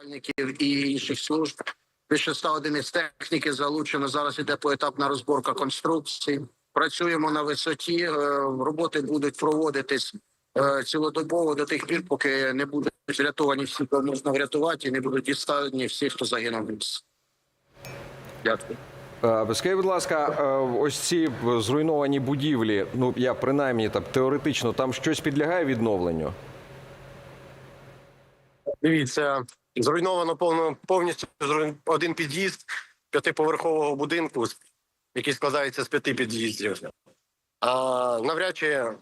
рятувальників і інших служб. Більше 100 одиниць техніки залучено. Зараз іде поетапна розборка конструкцій. Працюємо на висоті. е, Роботи будуть проводитись е, цілодобово до тих пір, поки не будуть врятовані всі, кого можна врятувати, і не будуть дістані всі, хто загинув. Дякую. Е, Скажіть, будь ласка, ось ці зруйновані будівлі. Ну я принаймні так теоретично, там щось підлягає відновленню. Дивіться, зруйновано повно повністю один під'їзд п'ятиповерхового будинку, який складається з п'яти під'їздів. А навряд чи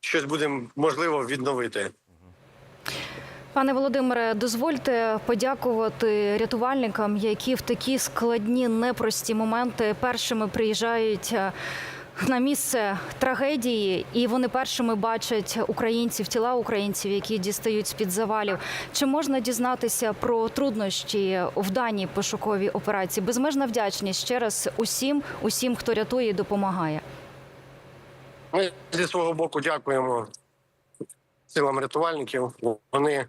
щось буде можливо відновити. Пане Володимире, дозвольте подякувати рятувальникам, які в такі складні, непрості моменти першими приїжджають е, на місце трагедії, і вони першими бачать українців, тіла українців, які дістають з під завалів. Чи можна дізнатися про труднощі в даній пошуковій операції? Безмежна вдячність ще раз усім, усім, хто рятує і допомагає. Ми зі свого боку дякуємо силам рятувальників. Вони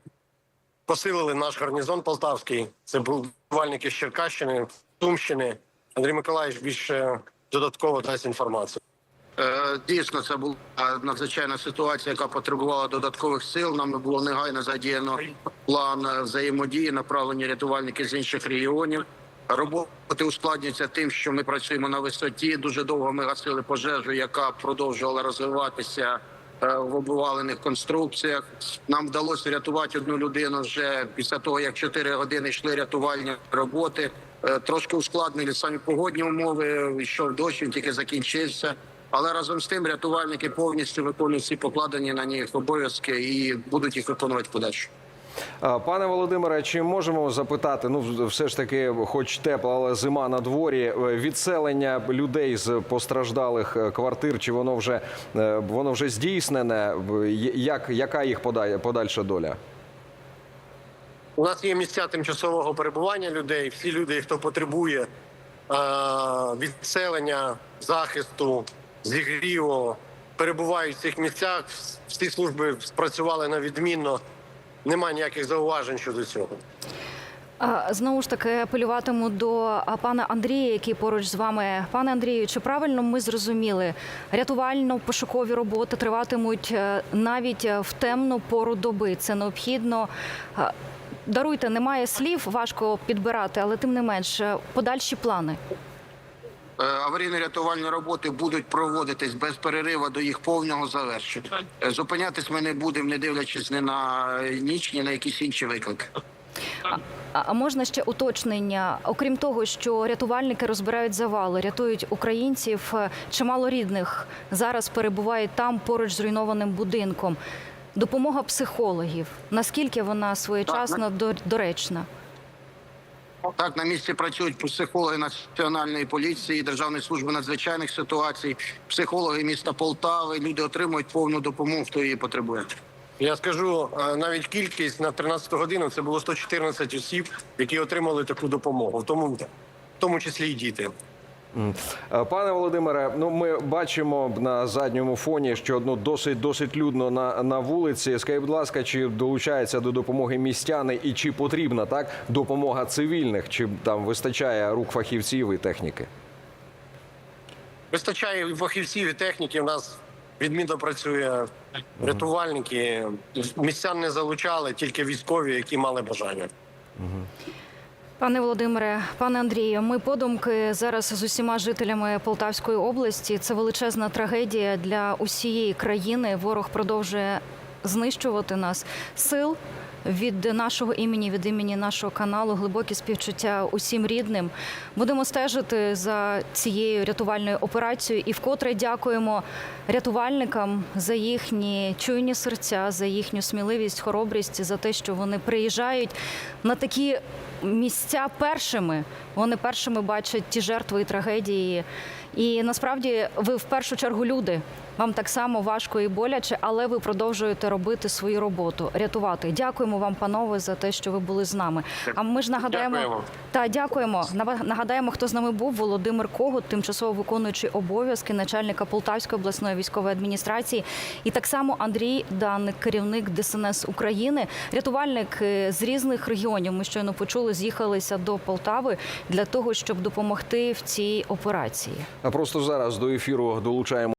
посилили наш гарнізон полтавський. Це були рятувальники з Черкащини, Сумщини. Андрій Миколаївич більше додатково дасть інформацію. Е, Дійсно, це була надзвичайна ситуація, яка потребувала додаткових сил. Нам було негайно задіяно план взаємодії, направлені рятувальники з інших регіонів. Роботи ускладнюються тим, що ми працюємо на висоті. Дуже довго ми гасили пожежу, яка продовжувала розвиватися в обувалених конструкціях. Нам вдалося рятувати одну людину вже після того, як 4 години йшли рятувальні роботи. Е, Трошки ускладнили самі погодні умови. Йшов дощ, він тільки закінчився. Але разом з тим рятувальники повністю виконують всі покладені на них обов'язки і будуть їх виконувати подальше. Пане Володимире, чи можемо запитати? Ну, все ж таки, хоч тепла, але зима на дворі. е, Відселення людей з постраждалих е, квартир, чи воно вже е, воно вже здійснене? Як яка їх пода- подальша доля? У нас є місця тимчасового перебування людей. Всі люди, хто потребує відселення, захисту, зігріву, перебувають в цих місцях. Всі служби спрацювали на відмінно. Немає ніяких зауважень щодо цього. Знову ж таки апелюватиму до пана Андрія, який поруч з вами. Пане Андрію, чи правильно ми зрозуміли, рятувально-пошукові роботи триватимуть е, навіть е, в темну пору доби. Це необхідно. Даруйте, немає слів, важко підбирати, але тим не менш, е, подальші плани. Е, Аварійно-рятувальні роботи будуть проводитись без перериву до їх повного завершення. Е, Зупинятись ми не будемо, не дивлячись ні на ніч, ні на якісь інші виклики. А- можна ще уточнення? Окрім того, що рятувальники розбирають завали, рятують українців. е, Чимало рідних зараз перебувають там поруч з руйнованим будинком. Допомога психологів. Наскільки вона своєчасно до- доречна? Так, на місці працюють психологи національної поліції, Державної служби надзвичайних ситуацій, психологи міста Полтави. Люди отримують повну допомогу, хто її потребує. Я скажу е, навіть кількість на 13 годину це було 114 осіб, які отримали таку допомогу, в тому, в тому числі і діти. Е, Пане Володимире, ну ми бачимо на задньому фоні, що ну досить досить людно на, на вулиці. Скажіть, будь ласка, чи долучаються до допомоги містяни і чи потрібна так допомога цивільних? Чи там вистачає рук фахівців і техніки? Вистачає фахівців і техніки. У нас відмінно працює рятувальники. Містян не залучали, тільки військові, які мали бажання. Пане Володимире, пане Андрію, ми подумки зараз з усіма жителями Полтавської області. Це величезна трагедія для усієї країни. Ворог продовжує знищувати нас. Сил від нашого імені, від імені нашого каналу, глибокі співчуття усім рідним. Будемо стежити за цією рятувальною операцією і вкотре дякуємо рятувальникам за їхні чуйні серця, за їхню сміливість, хоробрість, за те, що вони приїжджають на такі місця першими. Вони першими бачать ті жертви і трагедії. І насправді ви в першу чергу люди. Вам так само важко і боляче, але ви продовжуєте робити свою роботу, рятувати. Дякуємо вам, панове, за те, що ви були з нами. А ми ж нагадаємо Дякуємо. та дякуємо. Нава- Нагадаємо, хто з нами був. Володимир Когут, тимчасово виконуючий обов'язки начальника Полтавської обласної військової адміністрації, і так само Андрій Данник, керівник ДСНС України, рятувальник е, з різних регіонів. Ми щойно почули, з'їхалися до Полтави для того, щоб допомогти в цій операції. А просто зараз до ефіру долучаємо.